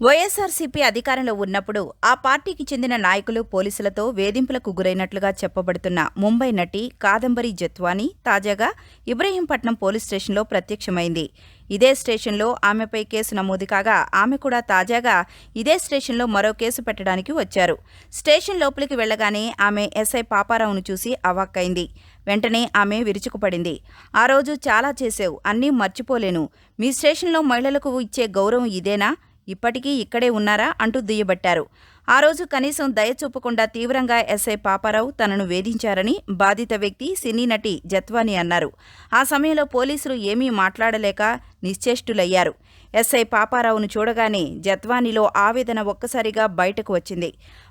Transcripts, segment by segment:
వైఎస్ఆర్సీపీ అధికారంలో ఉన్నప్పుడు ఆ పార్టీకి చెందిన నాయకులు పోలీసులతో వేధింపులకు గురైనట్లుగా చెప్పబడుతున్న ముంబై నటి కాదంబరి జత్వానీ తాజాగా ఇబ్రహీంపట్నం పోలీస్ స్టేషన్లో ప్రత్యక్షమైంది. ఇదే స్టేషన్లో ఆమెపై కేసు నమోదు కాగా ఆమె కూడా తాజాగా ఇదే స్టేషన్లో మరో కేసు పెట్టడానికి వచ్చారు. స్టేషన్ లోపలికి వెళ్ళగానే ఆమె ఎస్ఐ పాపారావును చూసి అవాక్కైంది. వెంటనే ఆమె విరుచుకుపడింది. ఆ రోజు చాలా చేసావు అన్నీ మర్చిపోలేను. మీ స్టేషన్లో మహిళలకు ఇచ్చే గౌరవం ఇదేనా? ఇప్పటికీ ఇక్కడే ఉన్నారా అంటూ దుయ్యబట్టారు. ఆ రోజు కనీసం దయ చూపకుండా తీవ్రంగా ఎస్ఐ పాపారావు తనను వేధించారని బాధిత వ్యక్తి సినీ నటి జత్వాని అన్నారు. ఆ సమయంలో పోలీసులు ఏమీ మాట్లాడలేక నిశ్చేష్టులయ్యారు. ఎస్ఐ పాపారావును చూడగానే జత్వానిలో ఆవేదన ఒక్కసారిగా బయటకు వచ్చింది.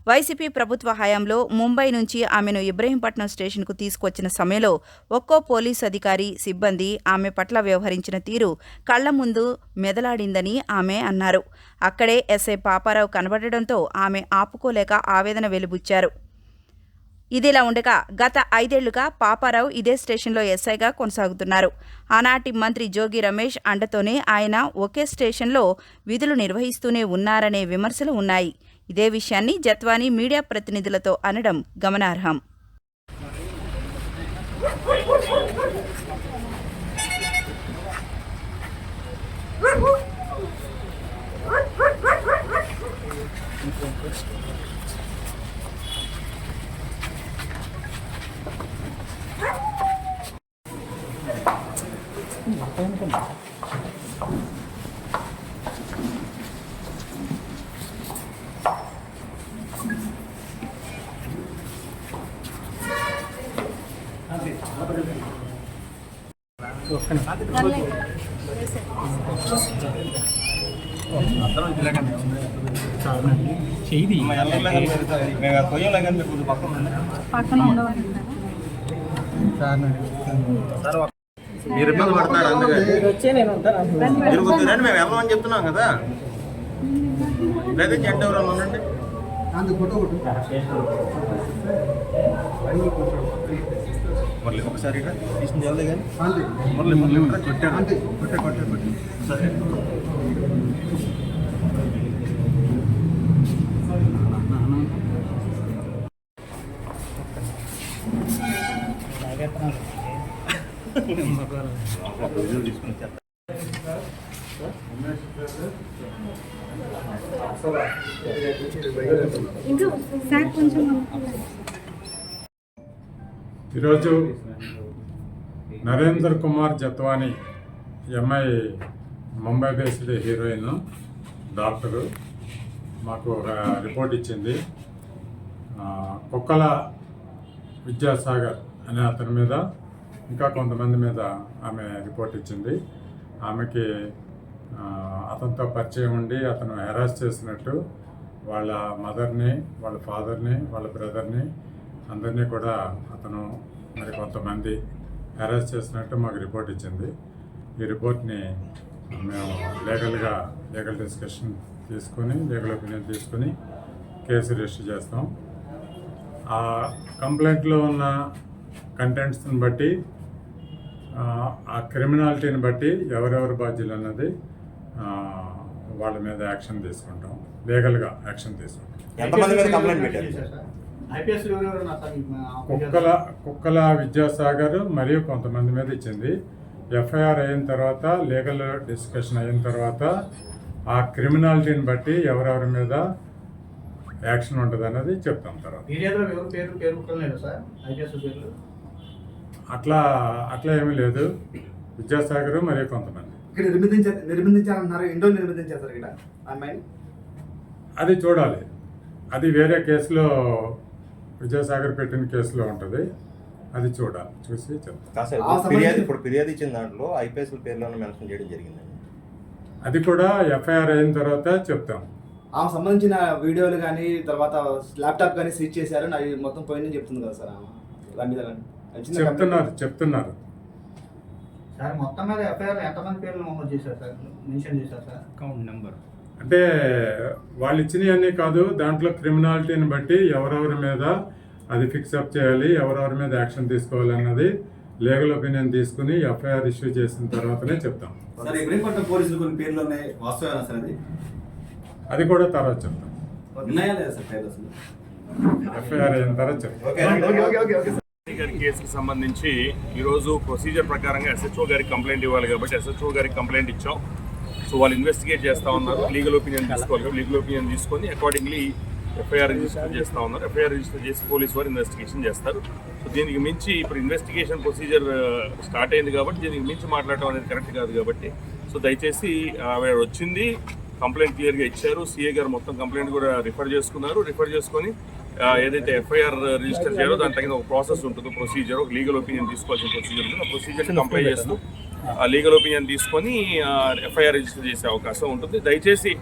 వైసీపీ ప్రభుత్వ హయాంలో ముంబై నుంచి ఆమెను ఇబ్రహీంపట్నం స్టేషన్కు తీసుకొచ్చిన సమయంలో ఒక్కో పోలీసు అధికారి సిబ్బంది ఆమె పట్ల వ్యవహరించిన తీరు కళ్ళ ముందు మెదలాడిందని ఆమె అన్నారు. అక్కడే ఎస్ఐ పాపారావు కనబడడంతో ఆమె ఆపుకోలేక ఆవేదన వెలుబుచ్చారు. ఇదిలా ఉండగా గత ఐదేళ్ళుగా పాపారావు ఇదే స్టేషన్లో ఎస్ఐగా కొనసాగుతున్నారు. ఆనాటి మంత్రి జోగి రమేష్ అండతోనే ఆయన ఒకే స్టేషన్లో విధులు నిర్వహిస్తూనే ఉన్నారనే విమర్శలు ఉన్నాయి. ఇదే విషయాన్ని జత్వానీ మీడియా ప్రతినిధులతో అనడం గమనార్హం. చేయి మేము కొయ్యంలో కానీ మీరు కొంచెం పక్కన ఉండండి. పక్కన ఉండవాలంటారా మీరు ఇబ్బంది పడతారు అందుకని మేము వెళ్ళమని చెప్తున్నాం కదా. లేదా జంట ఎవరైనా ఉండండి. మళ్ళీ ఒకసారి. తీసుకుని వెళ్దే కానీ? మళ్ళీ మళ్ళీ. కొట్టాడు. కొట్టే కొట్టే కొట్టే. సరే ఒక వీడియో తీసుకుని వచ్చేస్తా. సార్ కొంచెం ఈరోజు Narender Kumar Jatwani M I Mumbai based heroine doctor మాకు ఒక రిపోర్ట్ ఇచ్చింది. కుక్కల విద్యాసాగర్ అనే అతని మీద ఇంకా కొంతమంది మీద ఆమె రిపోర్ట్ ఇచ్చింది. ఆమెకి అతనితో పరిచయం ఉండి అతను హెరాస్ చేసినట్టు వాళ్ళ మదర్ని వాళ్ళ ఫాదర్ని వాళ్ళ బ్రదర్ని అందరినీ కూడా అతను మరి కొంతమంది హెరాస్ చేసినట్టు మాకు రిపోర్ట్ ఇచ్చింది. ఈ రిపోర్ట్ని మేము లీగల్గా లీగల్ డిస్కషన్ తీసుకొని లీగల్ ఒపీనియన్ తీసుకొని కేసు రిజిస్టర్ చేస్తాం. ఆ కంప్లైంట్లో ఉన్న కంటెంట్స్ని బట్టి ఆ, ఆ క్రిమినాలిటీని బట్టి ఎవరెవరు బాధ్యులు అన్నది ఆ, వాళ్ళ మీద యాక్షన్ తీసుకుంటాం. లీగల్గా యాక్షన్ తీసుకుంటాం. కుక్కల కుక్కల విద్యాసాగర్ మరియు కొంతమంది మీద ఇచ్చింది. ఎఫ్ఐఆర్ అయిన తర్వాత లీగల్ డిస్కషన్ అయిన తర్వాత ఆ క్రిమినాలిటీని బట్టి ఎవరెవరి మీద యాక్షన్ ఉంటుంది అన్నది చెప్తాం తర్వాత. అట్లా అట్లా ఏమీ లేదు. విద్యాసాగర్ మరియు కొంతమంది. ఇక్కడ నిర్బంధించారు నిర్బంధించారన్నారు ఇండో నిర్బంధించారు సార్ ఇక్కడ అమ్మాయిని? అది చూడాలి. అది వేరే కేసులో విజయసాగర్ పెట్టిన కేసులో ఉంటుంది. అది చూడాలి. చూసి ఆ ఫిర్యాదు ఇప్పుడు ఫిర్యాదు ఇచ్చిన దాంట్లో ఐపీఎస్ పేర్లను మెన్షన్ చేయడం జరిగిందండి. అది కూడా ఎఫ్ఐఆర్ అయిన తర్వాత చెప్తాం. ఆమె సంబంధించిన వీడియోలు కానీ తర్వాత ల్యాప్టాప్ కానీ సీజ్ చేశారు. అవి మొత్తం పోయిందని చెప్తుంది కదా సార్ ఆమె. చెప్తున్నారు చెప్తున్నారు. సార్ మొత్తం మీద ఎఫ్ఐఆర్ ఎంతమంది పేర్లు నమోదు చేశారు సార్? మెన్షన్ చేశారు సార్? Account number. అంటే వాళ్ళు ఇచ్చినవన్నీ కాదు దాంట్లో క్రిమినాలిటీని బట్టి ఎవరెవరి మీద అది ఫిక్స్ అప్ చేయాలి ఎవరెవరి మీద యాక్షన్ తీసుకోవాలి అన్నది లీగల్ ఒపీనియన్ తీసుకుని ఎఫ్ఐఆర్ ఇష్యూ చేసిన తర్వాతనే చెప్తాం. సార్ ఇబ్రహీంపట్నం పోలీసులు కొన్ని పేర్లు ఉన్నాయి వాస్తవేనా సార్ అది? అది కూడా తర్వాత అసలు? ఎఫ్ఐఆర్ అయిన తర్వాత రెడ్డి గారి కేసుకి సంబంధించి ఈరోజు ప్రొసీజర్ ప్రకారంగా ఎస్హెచ్ఓ గారికి కంప్లైంట్ ఇవ్వాలి కాబట్టి ఎస్హెచ్ఓ గారికి కంప్లైంట్ ఇచ్చాం. సో వాళ్ళు ఇన్వెస్టిగేట్ చేస్తా ఉన్నారు. లీగల్ ఒపీనియన్ తీసుకోవాలి లీగల్ ఒపీనియన్ తీసుకొని accordingly F I R register చేస్తా ఉన్నారు. ఎఫ్ఐఆర్ రిజిస్టర్ చేసి పోలీస్ వారు ఇన్వెస్టిగేషన్ చేస్తారు. సో దీనికి మించి ఇప్పుడు ఇన్వెస్టిగేషన్ ప్రొసీజర్ స్టార్ట్ అయింది కాబట్టి దీనికి మించి మాట్లాడటం అనేది కరెక్ట్ కాదు కాబట్టి. సో దయచేసి ఆవిడ వచ్చింది. కంప్లైంట్ క్లియర్గా ఇచ్చారు. సిఏ గారు మొత్తం కంప్లైంట్ కూడా రిఫర్ చేసుకున్నారు. రిఫర్ చేసుకొని ఏదైతే ఎఫ్ఐఆర్ రిజిస్టర్ చేయాలో దాని తగిన ఒక ప్రాసెస్ ఉంటుంది ప్రొసీజర్ ఒక లీగల్ ఒపీనియన్ తీసుకోవాల్సిన ప్రొసీజర్ ఉంటుంది. ఆ ప్రొసీజర్ కంప్లై చేస్తూ ఆ లీగల్ ఒపీనియన్ తీసుకొని ఎఫ్ఐఆర్ రిజిస్టర్ చేసే అవకాశం ఉంటుంది. దయచేసి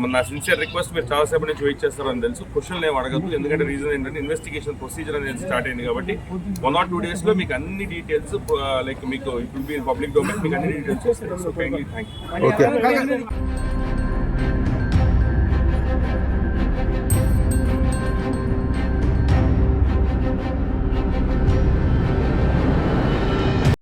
మన నా సిన్సియర్ రిక్వెస్ట్ మీరు చాలాసేపు నుంచి వెయిట్ చేస్తారని తెలుసు. క్వశ్చన్ ఏం అడగద్దు. ఎందుకంటే రీజన్ ఏంటంటే ఇన్వెస్టిగేషన్ ప్రొసీజర్ అనేది స్టార్ట్ అయింది కాబట్టి వన్ ఆర్ టూ డేస్లో మీకు అన్ని డీటెయిల్స్ లైక్ మీకు it will be public domain మీకు అన్ని డీటెయిల్స్ వస్తాయి. So thank you okay